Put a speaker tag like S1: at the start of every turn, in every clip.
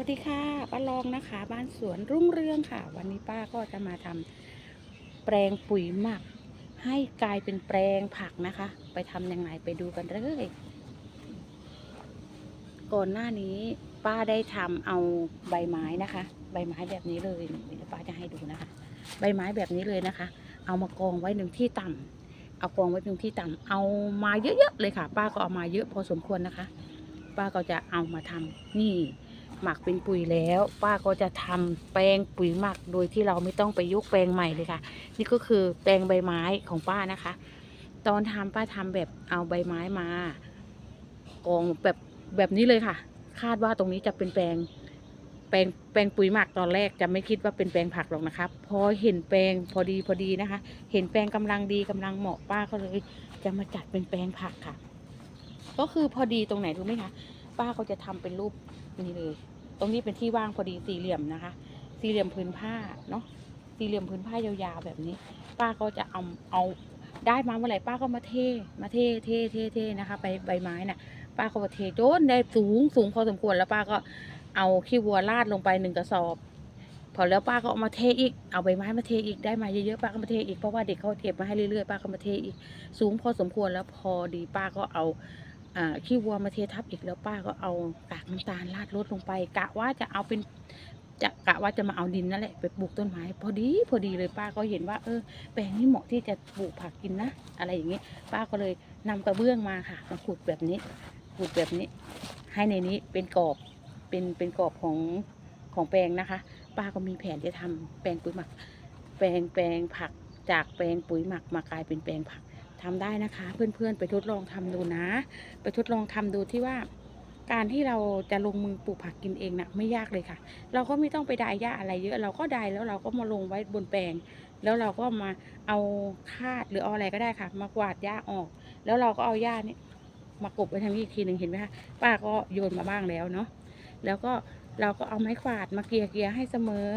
S1: วัสดีค่ะป้าลองนะคะ บ้านสวนรุ่งเรืองค่ะ วันนี้ป้าก็จะมาทำแปลงปุ๋ยหมัก ให้กลายเป็นแปลงผักนะคะ ไปทำยังไงไปดูกันเลยก่อนหน้านี้ป้าได้ทำเอาใบไม้นะคะ ใบไม้แบบนี้เลยเดี๋ยวป้าจะให้ดูนะคะ ใบไม้แบบนี้เลยนะคะ เอามากองไว้หนึ่งที่ต่ำเอากองไว้หนึ่งที่ต่ำเอามาเยอะๆเลยค่ะ ป้าก็เอามาเยอะพอสมควรนะคะ ป้าก็จะเอามาทำนี่ หมักเป็นปุ๋ยแล้ว ป้าก็จะทำแปลงปุ๋ยหมักโดยที่เราไม่ต้องไปยกแปลงใหม่เลยค่ะ นี่ก็คือแปลงใบไม้ของป้านะคะ ตอนทำป้าทำแบบเอาใบไม้มากองแบบแบบนี้เลยค่ะ คาดว่าตรงนี้จะเป็นแปลงแปลงแปลงปุ๋ยหมักตอนแรกจะไม่คิดว่าเป็นแปลงผักหรอกนะครับพอเห็นแปลงพอดีพอดีนะคะ เห็นแปลงกำลังดีกำลังเหมาะป้าก็เลยจะมาจัดเป็นแปลงผักค่ะ ก็คือพอดีตรงไหนรู้ไหมคะป้าก็จะทำเป็นรูปนี้เลย ตรงนี้เป็นที่ว่างพอดีสี่เหลี่ยมนะคะ สี่เหลี่ยมพื้นผ้าเนาะสี่เหลี่ยมพื้นผ้ายาวๆแบบนี้ ป้าก็จะเอาเอาได้มาเมื่อไหร่ป้าก็มาเทมาเทเทเทเทนะคะไปใบไม้น่ะ ป้าก็มาเทโจนได้สูงสูงพอสมควรแล้วป้าก็เอาขี้วัวราดลงไปหนึ่งกระสอบ พอแล้วป้าก็เอามาเทอีกเอาใบไม้มาเทอีกได้มาเยอะๆป้าก็มาเทอีกเพราะว่าเด็กเขาเก็บมาให้เรื่อยๆป้าก็มาเทอีกสูงพอสมควรแล้วพอดีป้าก็เอา ขี้วัวมาเททับอีกแล้วป้าก็เอากากน้ำตาลราดรดลงไป กะว่าจะเอาเป็นจะกะว่าจะมาเอาดินนั่นแหละไปปลูกต้นไม้ พอดีพอดีเลยป้าก็เห็นว่าเออแปลงนี้เหมาะที่จะปลูกผักกินนะอะไรอย่างนี้ ป้าก็เลยนำกระเบื้องมาค่ะมาขุดแบบนี้ขุดแบบนี้ ให้ในนี้เป็นกรอบเป็นเป็นกรอบของของแปลงนะคะ ป้าก็มีแผนจะทำแปลงปุ๋ยหมัก แปลงแปลงผักจากแปลงปุ๋ยหมักมากลายเป็นแปลงผัก ทำได้นะคะ เพื่อนๆ ไปทดลองทำดูนะ ไปทดลองทำดูที่ว่าการที่เราจะลงมือปลูกผักกินเองนะไม่ยากเลยค่ะ เราก็ไม่ต้องไปดายหญ้าอะไรเยอะ เราก็ดายแล้วเราก็มาลงไว้บนแปลง แล้วเราก็มาเอาคาดหรือเอาอะไรก็ได้ค่ะ มากวาดหญ้าออก แล้วเราก็เอาหญ้านี่มากบไว้ทางนี้อีกทีหนึ่งเห็นไหมคะป้าก็โยนมาบ้างแล้วเนาะแล้วก็เราก็เอาไม้กวาดมาเกลี่ยเกลี่ยให้เสมอ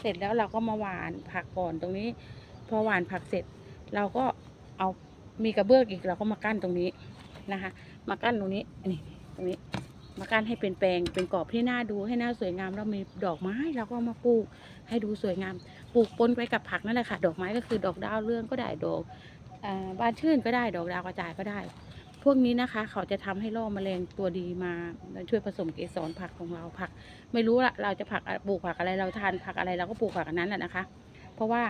S1: เสร็จแล้วเราก็มาหวานผักก่อนตรงนี้ พอหวานผักเสร็จ เราก็ เอามีกระเบื้องอีกเราก็มากั้นตรงนี้นะคะ มากั้นตรงนี้นี่ตรงนี้ มากั้นให้เป็นแปลงเป็นกรอบที่น่าดูให้น่าสวยงามแล้วมีดอกไม้เราก็มาปลูกให้ดูสวยงาม ปลูกปนไปกับผักนั่นแหละค่ะ ดอกไม้ก็คือดอกดาวเรืองก็ได้ดอกอบานชื่นก็ได้ดอกดาวกระจายก็ได้ พวกนี้นะคะ เขาจะทำให้ล่อแมลงตัวดีมาช่วยผสมเกสรผักของเราผัก ไม่รู้ละเราจะผักปลูกผักอะไรเราทานผักอะไรเราก็ปลูกผักนั้นแหละนะคะ เพราะว่า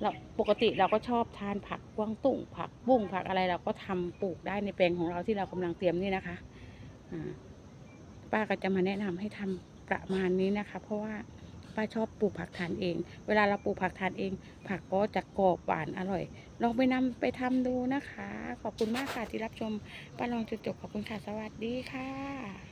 S1: เราปกติเราก็ชอบทานผักกวางตุ้งผักบุ้งผักอะไรเราก็ทำปลูกได้ในแปลงของเราที่เรากำลังเตรียมนี่นะคะป้าก็จะมาแนะนำให้ทำประมาณนี้นะคะ เพราะว่าป้าชอบปลูกผักทานเอง เวลาเราปลูกผักทานเอง ผักก็จะกรอบหวานอร่อย ลองไปนำไปทำดูนะคะ ขอบคุณมากค่ะที่รับชมป้าลองจุดจบขอบคุณค่ะสวัสดีค่ะ